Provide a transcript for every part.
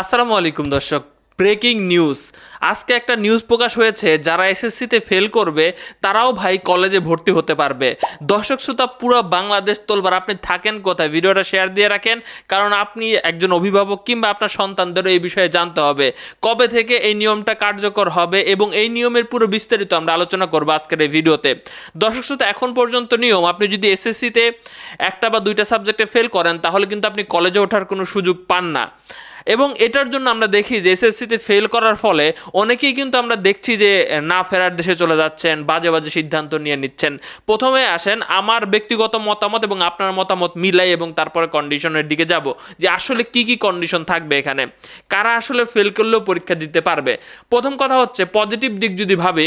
আসসালামু আলাইকুম দর্শক, ব্রেকিং নিউজ। আজকে একটা নিউজ প্রকাশ হয়েছে, যারা এসএসসিতে ফেল করবে, তারাও ভাই কলেজে ভর্তি হতে পারবে। দর্শক শ্রোতা, পুরো বাংলাদেশ তোলবার, আপনি থাকেন কোথায়? ভিডিওটা শেয়ার দিয়ে রাখেন, কারণ আপনি একজন অভিভাবক কিংবা আপনার সন্তানদেরও এই বিষয়ে জানতে হবে। কবে থেকে এই নিয়মটা কার্যকর হবে এবং এই নিয়মের পুরো বিস্তারিত আমরা আলোচনা করব আজকের এই ভিডিওতে। দর্শক শ্রোতা, এখন পর্যন্ত নিয়ম, আপনি যদি এসএসসিতে একটা বা দুইটা সাবজেক্টে ফেল করেন, তাহলে কিন্তু আপনি কলেজে ওঠার কোনো সুযোগ পান না। এবং এটার জন্য আমরা দেখি যে এসএসসিতে ফেল করার ফলে অনেকেই কিন্তু আমরা দেখছি যে না ফেরার দেশে চলে যাচ্ছেন, বাজে বাজে সিদ্ধান্ত নিয়ে নিচ্ছেন। প্রথমে আসেন, আমার ব্যক্তিগত মতামত এবং আপনার মতামত মিলাই এবং তারপরে কন্ডিশনের দিকে যাব যে আসলে কি কি কন্ডিশন থাকবে এখানে। কারা আসলে ফেল করলেও পরীক্ষা দিতে পারবে? প্রথম কথা হচ্ছে পজিটিভ দিক যদি ভাবি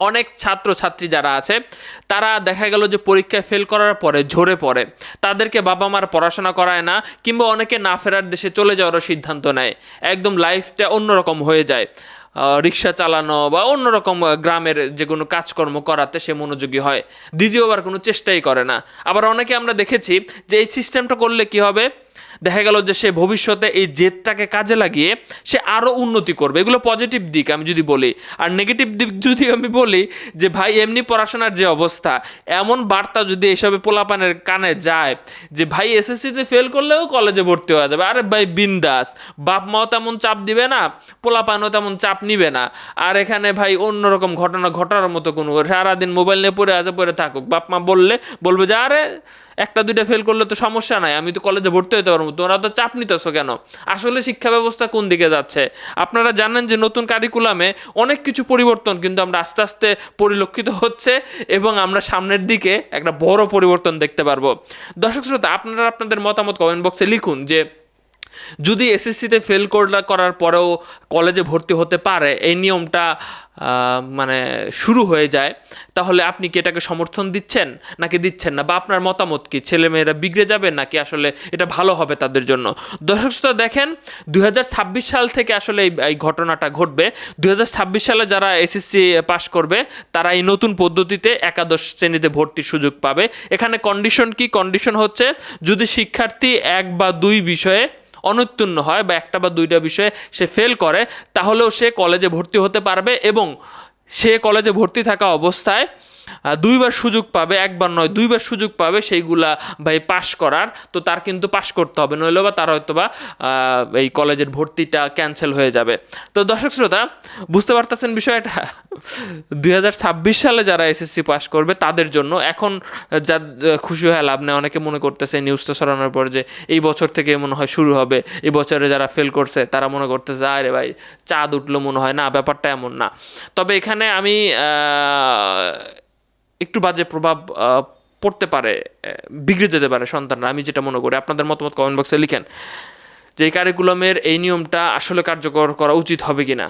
অনেক ছাত্র ছাত্রী যারা আছে, তারা দেখা গেল যে পরীক্ষায় ফেল করার পরে ঝরে পড়ে। তাদেরকে বাবা মার পড়াশোনা করায় না, কিংবা অনেকে না ফেরার দেশে চলে যাওয়ারও সিদ্ধান্ত নেয়। একদম লাইফটা অন্যরকম হয়ে যায়। রিক্সা চালানো বা অন্যরকম গ্রামের যে কোনো কাজকর্ম করাতে সে মনোযোগী হয়। দ্বিতীয়বার কোনো চেষ্টাই করে না। আবার অনেকে আমরা দেখেছি যে এই সিস্টেমটা করলে কি হবে? দেখা গেল যে সে ভবিষ্যতে এই জেদটাকে কাজে লাগিয়ে সে আরও উন্নতি করবে। এগুলো পজিটিভ দিক আমি যদি বলি। আর নেগেটিভ দিক যদি আমি বলি যে, ভাই, এমনি পড়াশোনার যে অবস্থা, এমন বার্তা যদি এসবে পোলাপানের কানে যায় যে, ভাই এসএসসিতে ফেল করলেও কলেজে ভর্তি হওয়া যাবে। আরে ভাই, বিন্দাস। বাপ মাও তেমন চাপ দিবে না, পোলাপানও তেমন চাপ নিবে না। আর এখানে ভাই, অন্যরকম ঘটনা ঘটার মতো কোনো সারাদিন মোবাইল নিয়ে পড়ে আছে, পড়ে থাকুক। বাপ মা বললে, বলবে যে, আরে, একটা দুইটা ফেল করলে তো সমস্যা নাই, আমি তো কলেজে ভর্তি হতে পারব তোমরা তো চাপ নিতেছো কেন? আসলে শিক্ষা ব্যবস্থা কোন দিকে যাচ্ছে? আপনারা জানেন যে নতুন কারিকুলামে অনেক কিছু পরিবর্তন কিন্তু আমরা আস্তে আস্তে পরিলক্ষিত হচ্ছে এবং আমরা সামনের দিকে একটা বড় পরিবর্তন দেখতে পারব। দর্শক শ্রোতা, আপনারা আপনাদের মতামত কমেন্ট বক্সে লিখুন যে যদি এসএসসিতে ফেল করলা করার পরেও কলেজে ভর্তি হতে পারে, এই নিয়মটা মানে শুরু হয়ে যায়, তাহলে আপনি কি এটাকে সমর্থন দিচ্ছেন নাকি দিচ্ছেন না? বা আপনার মতামত কি? ছেলেমেয়েরা বিগড়ে যাবে নাকি আসলে এটা ভালো হবে তাদের জন্য? দর্শক শ্রোতা, দেখেন, দুই হাজার ছাব্বিশ সাল থেকে আসলে এই ঘটনাটা ঘটবে। দুই হাজার ছাব্বিশ সালে যারা এসএসসি পাশ করবে, তারা এই নতুন পদ্ধতিতে একাদশ শ্রেণীতে ভর্তির সুযোগ পাবে। এখানে কন্ডিশন কি? কন্ডিশন হচ্ছে, যদি শিক্ষার্থী এক বা দুই বিষয়ে অনুত্তীর্ণ হয় বা একটা বা দুইটা বিষয়ে সে ফেল করে, তাহলেও সে কলেজে ভর্তি হতে পারবে এবং সে কলেজে ভর্তি থাকা অবস্থায় দুইবার সুযোগ পাবে, একবার নয়, দুইবার সুযোগ পাবে সেইগুলা ভাই পাশ করার। তো তার কিন্তু পাশ করতে হবে, নইলে বা তার হয়তো বা এই কলেজের ভর্তিটা ক্যান্সেল হয়ে যাবে। তো দর্শক শ্রোতা, বুঝতে পারতেছেন বিষয়টা? দুই হাজার ছাব্বিশ সালে যারা এসএসসি পাস করবে, তাদের জন্য এখন যা খুশি হয়ে লাভ নেই। অনেকে মনে করতেছে নিউজটা ছড়ানোর পর যে এই বছর থেকে মনে হয় শুরু হবে, এই বছরে যারা ফেল করছে, তারা মনে করতেছে, আরে ভাই, চাঁদ উঠল মনে হয়। না, ব্যাপারটা এমন না। তবে এখানে আমি একটু বাজে প্রভাব পড়তে পারে বিগড়ে যেতে পারে সন্তানরা। আমি যেটা মনে করি, আপনাদের মতামত কমেন্ট বক্সে লিখেন যে, এই কারিকুলামের এই নিয়মটা আসলে কার্যকর করা উচিত হবে কি না